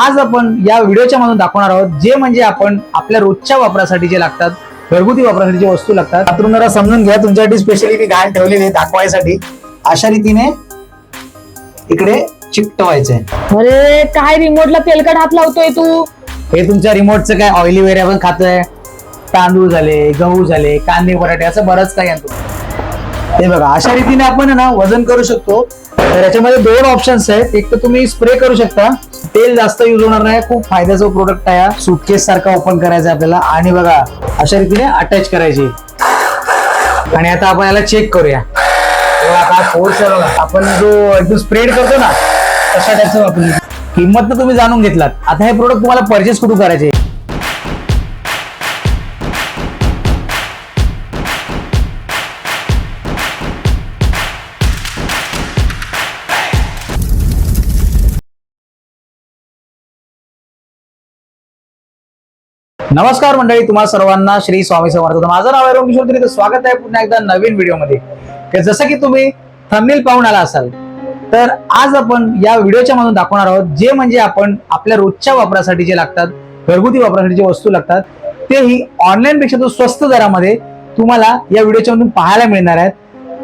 आज आपण या व्हिडिओच्या मधून दाखवणार आहोत जे म्हणजे आपण आपल्या रोजच्या वापरासाठी जे लागतात घरगुती वापरासाठी जे वस्तू लागतात त्यातून जरा समजून घ्या. तुमच्यासाठी स्पेशली मी घाण ठेवलेली आहे दाखवायसाठी. अशा रीतीने इकडे चिकटवायचंय. अरे काय रिमोटला तेलकट हात लावतोय तू? हे तुमच्या रिमोटचं काय ऑइली वगैरे आपण खातोय. तांदूळ झाले गहू झाले कांदे बटाटे असं बरंच काही आणतो. हे बघा अशा रीतीने आपण ना वजन करू शकतो. तर याच्यामध्ये दोन ऑप्शन्स आहेत. एक तर तुम्ही स्प्रे करू शकता. तेल जास्त युज होणार नाही. खूप फायद्याचं प्रोडक्ट आहे सुटकेस सारखा ओपन करायचा आपल्याला. आणि बघा अशा रीतीने अटॅच करायची. आणि आता आपण याला चेक करूया. आपण जो एकदम स्प्रेड करतो ना तशा टाईपचं वापरू किंमत तर तुम्ही जाणून घेतलात. आता हे प्रोडक्ट तुम्हाला परचेस कुठून करायचे? नमस्कार मंडळी तुम्हा सर्वांना श्री स्वामी समर्थ. माझं नाव आहे किशोर तरी स्वागत आहे पुन्हा एकदा नवीन व्हिडिओमध्ये. जसं की तुम्ही थंबनेल पाहून आला असाल तर आज आपण या व्हिडिओच्या मधून दाखवणार आहोत जे म्हणजे आपण आपल्या रोजच्या वापरासाठी जे लागतात घरगुती वापरासाठी जे वस्तू लागतात तेही ऑनलाईन पेक्षा तो स्वस्त दरामध्ये तुम्हाला या व्हिडिओच्या मधून पाहायला मिळणार आहेत.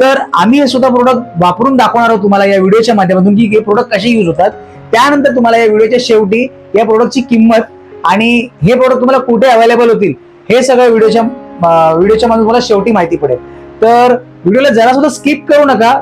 तर आम्ही हे सुद्धा प्रोडक्ट वापरून दाखवणार आहोत तुम्हाला या व्हिडिओच्या माध्यमातून की हे प्रोडक्ट कसे यूज होतात. त्यानंतर तुम्हाला या व्हिडिओच्या शेवटी या प्रोडक्टची किंमत आणि हे प्रोडक्ट तुम्हाला कुठे अवेलेबल होतील हे सगळं व्हिडिओच्या व्हिडिओच्या मध्ये तुम्हाला शेवटी माहिती पडेल. तर व्हिडिओला जरा सुद्धा स्किप करू नका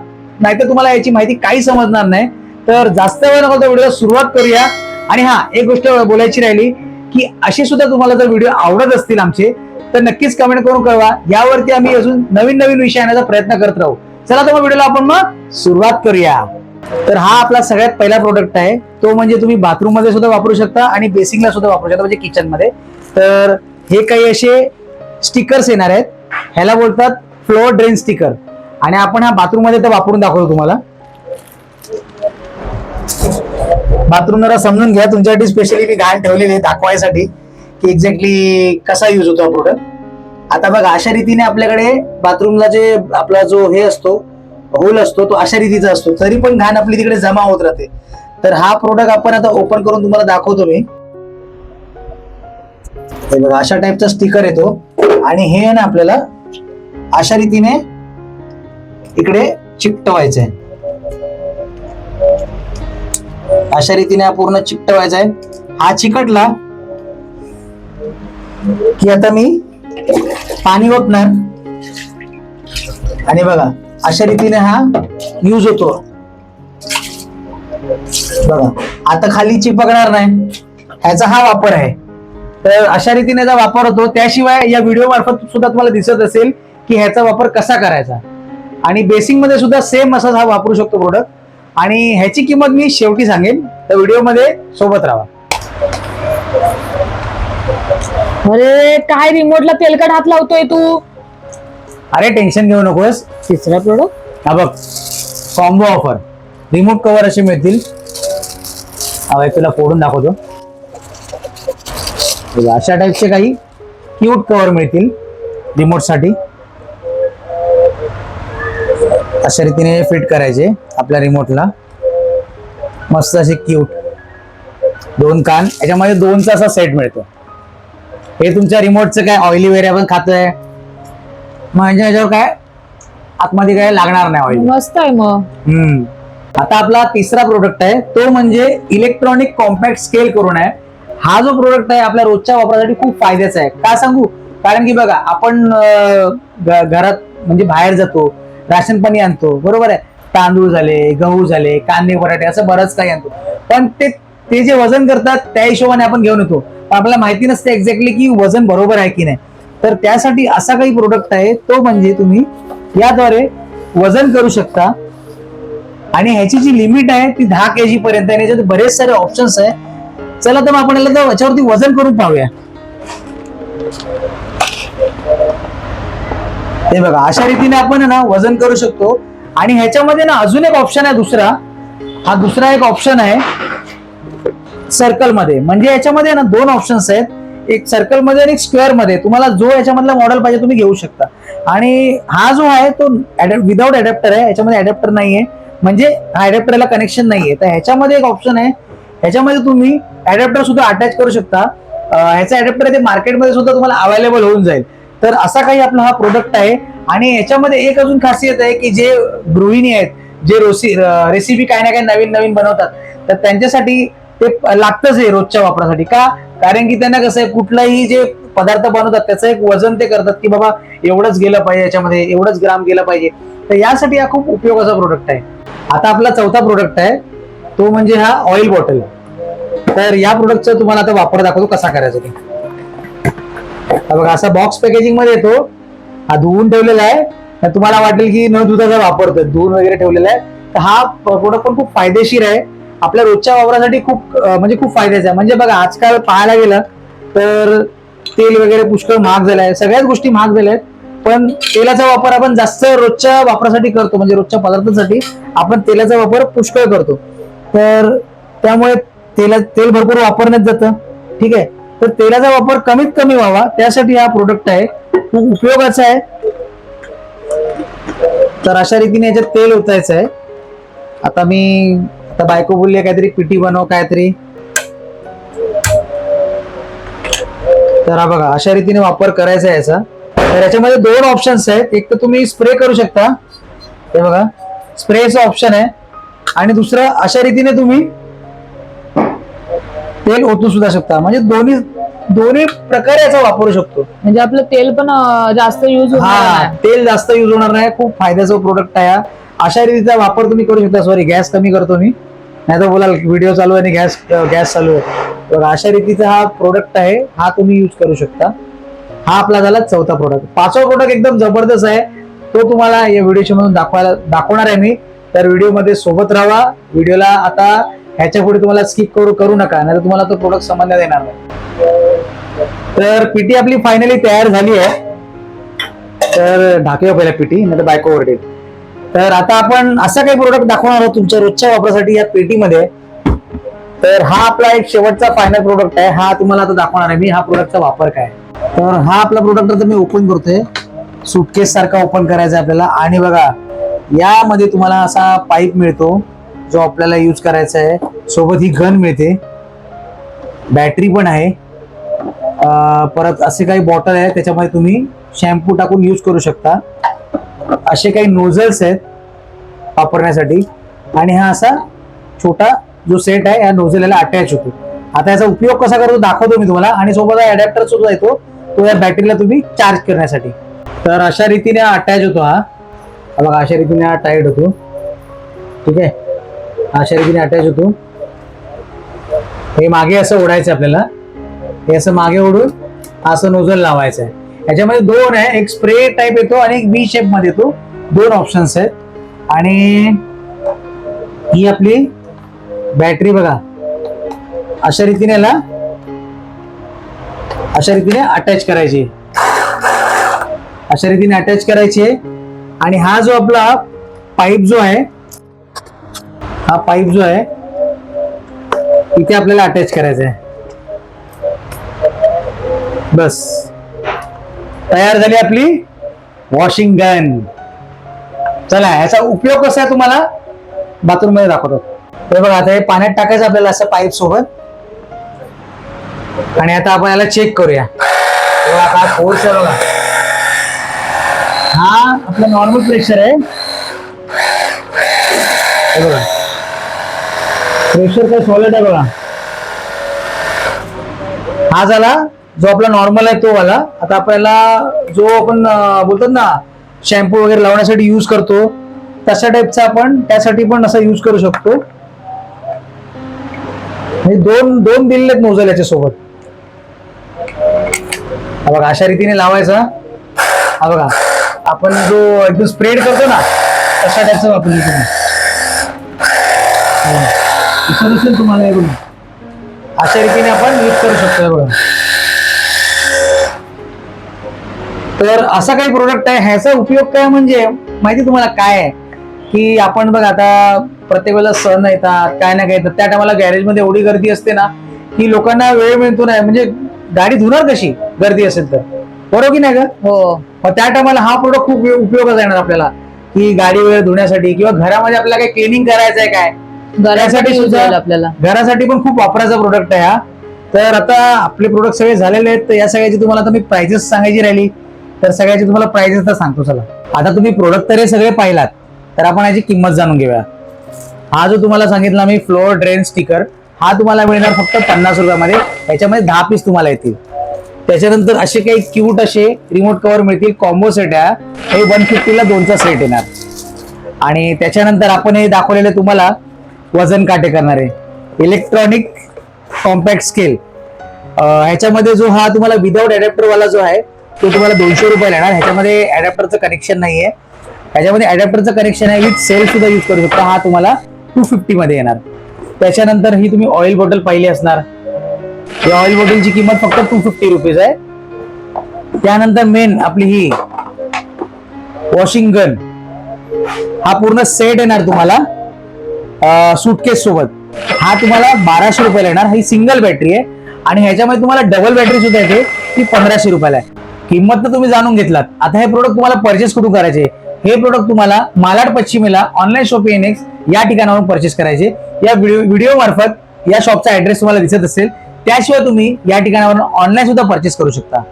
नाहीतर तुम्हाला याची माहिती काही समजणार नाही. तर जास्त वेळ नको व्हिडिओला सुरुवात करूया. आणि हा एक गोष्ट बोलायची राहिली की असे सुद्धा तुम्हाला जर व्हिडिओ आवडत असतील आमचे तर नक्कीच कमेंट करून कळवा. यावरती आम्ही अजून नवीन नवीन विषय आणण्याचा प्रयत्न करत राहू. चला तर मग व्हिडिओला आपण मग सुरुवात करूया. तर हा आपला सगळ्यात पहिला प्रोडक्ट आहे. तो म्हणजे तुम्ही बाथरूममध्ये सुद्धा वापरू शकता आणि बेसिंगला सुद्धा वापरू शकता म्हणजे किचनमध्ये. तर हे काही असे स्टिकर्स येणार आहेत. ह्याला बोलतात फ्लोअर ड्रेन स्टिकर आणि आपण हा बाथरूममध्ये तर वापरून दाखवतो तुम्हाला. बाथरूम जरा समजून घ्या. तुमच्यासाठी स्पेशली मी घाण ठेवलेली आहे दाखवायसाठी की एक्झॅक्टली कसा युज होतो हा प्रोडक्ट आता बघा अशा रीतीने आपल्याकडे बाथरूमला जे आपला जो हे असतो होल असतो तो अशा रीतीचा असतो. तरी पण घाण आपली तिकडे जमा होत राहते. तर हा प्रोडक्ट आपण आता ओपन करून तुम्हाला दाखवतो मी. हे बघा अशा टाईपचा स्टिकर येतो. आणि हे ना आपल्याला अशा रीतीने इकडे चिकटवायचं आहे अशा रीतीने हा पूर्ण चिकटवायचा आहे हा चिकटला की आता मी पाणी ओतणार. आणि बघा अशा रीतीने हा यूज होतो. बघा आता खाली चिपकणार नाही. ह्याचा हा वापर आहे. तर अशा रीतीने जा वापर होतो त्याशिवाय या व्हिडिओ मार्फत सुद्धा तुम्हाला दिसत असेल की ह्याचा वापर कसा करायचा. आणि बेसिंगमध्ये सुद्धा सेम असाच हा वापरू शकतो प्रोडक्ट आणि ह्याची किंमत मी शेवटी सांगेन. तर व्हिडिओमध्ये सोबत राहा. अरे काय रिमोटला तेलकट हात लावतोय तू. अरे टेन्शन घेऊ नकोस. तिसरा प्रोडक्ट हा बघ कॉम्बो ऑफर रिमोट कव्हर असे मिळतील. हवाय तुला फोडून दाखवतो. अशा टाईपचे काही क्यूट कव्हर मिळतील रिमोटसाठी. अशा रीतीने फिट करायचे आपल्या रिमोटला मस्त असे क्यूट दोन कान. याच्यामध्ये दोनचा असा सेट मिळतो. हे तुमच्या रिमोटचं काय ऑइली वगैरे आपण खातोय? म्हणजे ह्याच्यावर काय आतमध्ये काय लागणार नाही ऑइल मस्त आहे मग. हम्म. आता आपला तिसरा प्रोडक्ट आहे तो म्हणजे इलेक्ट्रॉनिक कॉम्पॅक्ट स्केल करून आहे हा जो प्रोडक्ट आहे आपल्या रोजच्या वापरासाठी खूप फायद्याचा आहे. का सांगू? कारण की बघा आपण घरात म्हणजे बाहेर जातो राशन पाणी आणतो बरोबर आहे? तांदूळ झाले गहू झाले कांदे बटाटे असं बरंच काही आणतो. पण ते ते जे वजन करतात त्या हिशोबाने आपण घेऊन येतो. पण आपल्याला माहिती नसते एक्झॅक्टली की वजन बरोबर आहे की नाही. तर त्यासाठी असा काही प्रोडक्ट आहे तो म्हणजे तुम्ही याद्वारे वजन करू शकता. आणि ह्याची जी लिमिट आहे ती दहा के जी पर्यंत आहे. आणि याच्यात बरेच सारे ऑप्शन्स आहे. चला तर मग आपण याच्यावरती वजन करून पाहूया. हे बघा अशा रीतीने आपण आहे ना वजन करू शकतो. आणि ह्याच्यामध्ये ना अजून एक ऑप्शन आहे दुसरा. हा दुसरा एक ऑप्शन आहे सर्कलमध्ये. म्हणजे याच्यामध्ये ना दोन ऑप्शन्स आहेत. एक सर्कलमध्ये आणि एक स्क्वेअरमध्ये. तुम्हाला जो याच्यामधला मॉडेल पाहिजे तुम्ही घेऊ शकता. आणि हा जो आहे तो विदाउट अडॅप्टर आहे. याच्यामध्ये अडॅप्टर नाहीये. म्हणजे हा अडॅप्टरला कनेक्शन नाहीये. तर ह्याच्यामध्ये एक ऑप्शन आहे. ह्याच्यामध्ये तुम्ही अडॅप्टर सुद्धा अटॅच करू शकता. ह्याचा अडॅप्टर ते मार्केटमध्ये सुद्धा तुम्हाला अवेलेबल होऊन जाईल. तर असा काही आपला हा प्रोडक्ट आहे. आणि याच्यामध्ये एक अजून खासियत आहे की जे गृहिणी आहेत जे रोसी रेसिपी काही ना काही नवीन नवीन बनवतात तर त्यांच्यासाठी ते लागतच आहे रोजच्या वापरासाठी. का? कारण की त्यांना कसं आहे कुठलाही जे पदार्थ बनवतात त्याचं एक वजन ते करतात की बाबा एवढंच गेलं पाहिजे याच्यामध्ये एवढंच ग्राम गेलं पाहिजे. तर यासाठी हा खूप उपयोगाचा प्रोडक्ट आहे. आता आपला चौथा प्रोडक्ट आहे तो म्हणजे हा ऑइल बॉटल तर या प्रोडक्टचा तुम्हाला आता वापर दाखवतो कसा करायचा ते. बघा असा बॉक्स पॅकेजिंगमध्ये येतो. हा धुवून ठेवलेला आहे. तुम्हाला वाटेल की न दुधाचा वापरतोय धुवून वगैरे ठेवलेला आहे. तर हा प्रोडक्ट पण खूप फायदेशीर आहे. आपल्या रोजच्या वापरासाठी खूप म्हणजे खूप फायद्याचं आहे. म्हणजे बघा आजकाल पाहायला गेलं तर तेल वगैरे पुष्कळ महाग झालं आहे. सगळ्याच गोष्टी महाग झाल्या आहेत. पण तेलाचा वापर आपण जास्त रोजच्या वापरासाठी करतो. म्हणजे रोजच्या पदार्थासाठी आपण तेलाचा वापर पुष्कळ करतो. तर त्यामुळे तेला तेल भरपूर वापरण्यात जातं. ठीक आहे? तर तेलाचा वापर कमीत कमी व्हावा. त्यासाठी हा प्रोडक्ट आहे. खूप उपयोगाचा आहे. तर अशा रीतीने याच्यात तेल ओतायचं आहे. आता मी आता बायको बोलली काहीतरी पिठी बनव काहीतरी. तर हा बघा अशा रीतीने वापर करायचा आहे याचा. तर याच्यामध्ये दोन ऑप्शन्स आहेत. एक तर तुम्ही स्प्रे करू शकता. हे बघा स्प्रेचं ऑप्शन आहे. आणि दुसरं अशा रीतीने तुम्ही तेल ओतू सुद्धा शकता. म्हणजे दोन्ही दोन्ही प्रकारे याचा वापरू शकतो. म्हणजे आपलं तेल पण जास्त युज होणार हा नाही. तेल जास्त युज होणार नाही. खूप फायद्याचा प्रोडक्ट आहे. अशा रीतीचा वापर तुम्ही करू शकता. सॉरी गॅस कमी करतो मी. नाही तर बोलाल व्हिडिओ चालू आहे आणि गॅस गॅस चालू आहे. तर अशा रीतीचा हा प्रोडक्ट आहे हा तुम्ही यूज करू शकता. हा आपला झाला चौथा प्रोडक्ट पाचवा प्रोडक्ट एकदम जबरदस्त आहे. तो तुम्हाला या व्हिडिओच्या मधून दाखवायला दाखवणार आहे मी. तर व्हिडिओमध्ये सोबत राहा. व्हिडिओला आता ह्याच्या पुढे तुम्हाला स्किप करू करू नका. नाही तर तुम्हाला तो प्रोडक्ट समजण्यात येणार नाही. तर पीटी आपली फायनली तयार झाली आहे. तर ढाकूया पहिल्या पीटी नाही तर बायको ओरडेल तर आता आपण असा काही प्रोडक्ट दाखवणार आहोत तुमच्या रोजच्या वापरासाठी या पेटीमध्ये. तर हा आपला एक शेवटचा फायनल प्रोडक्ट आहे. हा तुम्हाला आता दाखवणार आहे मी हा प्रोडक्टचा वापर काय तर हा आपला प्रोडक्ट आता मी ओपन करतोय. सुटकेस सारखा ओपन करायचा आपल्याला. आणि बघा यामध्ये तुम्हाला असा पाईप मिळतो जो आपल्याला यूज करायचा आहे. सोबत ही गन मिळते. बॅटरी पण आहे. परत असे काही बॉटल आहे त्याच्यामध्ये तुम्ही शॅम्पू टाकून यूज करू शकता. असे काही नोझल्स आहेत वापरण्यासाठी. आणि हा असा छोटा जो सेट आहे या नोझल याला अटॅच होतो. आता याचा उपयोग कसा करतो दाखवतो मी तुम्हाला. आणि सोबत अडॅप्टर सुद्धा येतो. तो या बॅटरीला तुम्ही चार्ज करण्यासाठी. तर अशा रीतीने अटॅच होतो हा. हा बघा अशा रीतीने हा टाईट होतो. ठीक आहे? अशा रीतीने अटॅच होतो. हे मागे असं ओढायचं आपल्याला. हे असं मागे ओढून असं नोझल लावायचं आहे. याच्यामध्ये दोन आहे. एक स्प्रे टाईप येतो आणि एक बी शेपमध्ये येतो. दोन ऑप्शन्स आहेत. आणि ही आपली बॅटरी बघा. अशा रीतीने याला अशा रीतीने अटॅच करायची. अशा रीतीने अटॅच करायची आहे. आणि हा जो आपला पाईप जो आहे हा पाईप जो आहे इथे आपल्याला अटॅच करायचा आहे. बस. तयार झाली आपली वॉशिंग गन चला याचा उपयोग कसा आहे तुम्हाला? बाथरूममध्ये दाखवतो. तर बघा आता हे पाण्यात टाकायचं आपल्याला असं पाईप सोबत. आणि आता आपण याला चेक करूया. काय फोर्स आहे बघा. हा आपलं नॉर्मल प्रेशर आहे. बघा. प्रेशर काय सॉलिड आहे बघा. हा झाला जो आपला नॉर्मल आहे तो वाला. आता आपल्याला जो आपण बोलतात ना शॅम्पू वगैरे लावण्यासाठी यूज करतो तशा टाईपचा आपण त्यासाठी पण असा यूज करू शकतो. हे दोन दोन दिलेले आहेत याच्यासोबत. याच्या सोबत हा बघा अशा रीतीने लावायचा. हा बघा आपण जो एकदम स्प्रेड करतो ना तशा टाईपचा वापरतो तुम्ही तुम्हाला हे अशा रीतीने आपण यूज करू शकतो बघा. तर असा काही प्रोडक्ट आहे. ह्याचा उपयोग काय म्हणजे माहिती तुम्हाला काय आहे? की आपण बघ आता प्रत्येक वेळेला सण येतात काय ना काय येतात. त्या टायमाला गॅरेजमध्ये एवढी गर्दी असते ना की लोकांना वेळ मिळतो नाही. म्हणजे गाडी धुणार कशी? गर्दी असेल तर. बरोबर की नाही का हो. मग त्या टायमाला हा प्रोडक्ट खूप उपयोगाचा येणार आपल्याला. की गाडी वगैरे धुण्यासाठी किंवा घरामध्ये आपल्याला काही क्लिनिंग करायचं आहे काय? घरासाठी सुद्धा- आपल्याला. घरासाठी पण खूप वापराचा प्रोडक्ट आहे हा. तर आता आपले प्रोडक्ट सगळे झालेले आहेत. तर या सगळ्याची तुम्हाला आता मी प्राइजेस सांगायची राहिली. तर सगळ्याची तुम्हाला प्राइजेस तर सांगतो चला. आता तुम्ही प्रोडक्ट तर हे सगळे पाहिलात तर आपण याची किंमत जाणून घेऊया. हा जो तुम्हाला सांगितला मी फ्लोअर ड्रेन स्टिकर हा तुम्हाला मिळणार फक्त पन्नास रुपयामध्ये. याच्यामध्ये दहा पीस तुम्हाला येतील. त्याच्यानंतर असे काही क्यूट असे रिमोट कव्हर मिळतील. कॉम्बो सेट आहे. हे वन फिफ्टीला दोनचा सेट येणार. आणि त्याच्यानंतर आपण हे दाखवलेले तुम्हाला वजन काटे करणारे. इलेक्ट्रॉनिक कॉम्पॅक्ट स्केल ह्याच्यामध्ये जो हा तुम्हाला विदाऊट अडॅप्टरवाला जो आहे तो तुम्हाला दोनशे रुपयाला येणार ह्याच्यामध्ये अडॅप्टरचं कनेक्शन नाहीये. ह्याच्यामध्ये अडॅप्टरचं कनेक्शन आहे. विथ सेल सुद्धा यूज करू शकता. हा तुम्हाला टू फिफ्टी मध्ये येणार. त्याच्यानंतर ही तुम्ही ऑइल बॉटल पाहिली असणार. या ऑइल बॉटलची किंमत फक्त टू फिफ्टी रुपीज आहे. त्यानंतर मेन आपली ही वॉशिंग गन हा पूर्ण सेट येणार तुम्हाला सुटकेस सोबत. हा तुम्हाला बाराशे रुपयाला येणार ही सिंगल बॅटरी आहे. आणि ह्याच्यामध्ये तुम्हाला डबल बॅटरी सुद्धा येते. ती पंधराशे रुपयाला आहे. किंमत तर तुम्ही जाणून घेतलात. आता हे प्रोडक्ट तुम्हाला परचेस कुठून करायचे? हे प्रोडक्ट तुम्हाला मालाड पश्चिमेला ऑनलाईन शॉपिंग एनएक्स या ठिकाणावरून परचेस करायचे. या व्हिडिओ व्हिडिओ मार्फत या शॉपचा ऍड्रेस तुम्हाला दिसत असेल. त्याशिवाय तुम्ही या ठिकाणावरून ऑनलाईन सुद्धा परचेस करू शकता.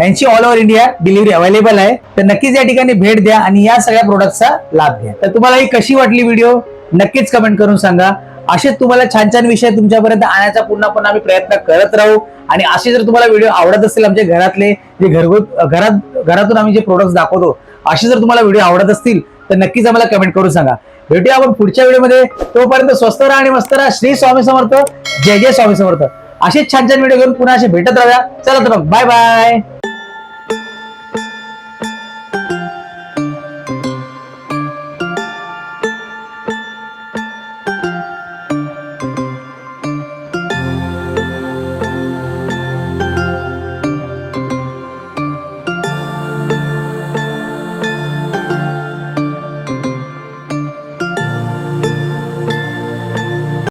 यांची all over India delivery available आहे. तर नक्कीच या ठिकाणी भेट द्या आणि या सगळ्या प्रोडक्टचा लाभ घ्या. तर तुम्हाला ही कशी वाटली व्हिडिओ नक्कीच कमेंट करून सांगा. असेच तुम्हाला छान छान विषय तुमच्यापर्यंत आणायचा पुन्हा पुन्हा आम्ही प्रयत्न करत राहू. आणि असे जर तुम्हाला व्हिडिओ आवडत असतील आमच्या घरातले जे घरगुत घरात घरातून आम्ही जे प्रोडक्ट्स दाखवतो असे जर तुम्हाला व्हिडिओ आवडत असतील तर नक्कीच आम्हाला कमेंट करून सांगा. भेटूया आपण पुढच्या व्हिडिओमध्ये तोपर्यंत स्वस्त राहा आणि मस्त राहा. श्री स्वामी समर्थ. जय जय स्वामी समर्थ. असेच छान छान व्हिडिओ घेऊन पुन्हा असे भेटत राहूया. चला तर मग. Bye bye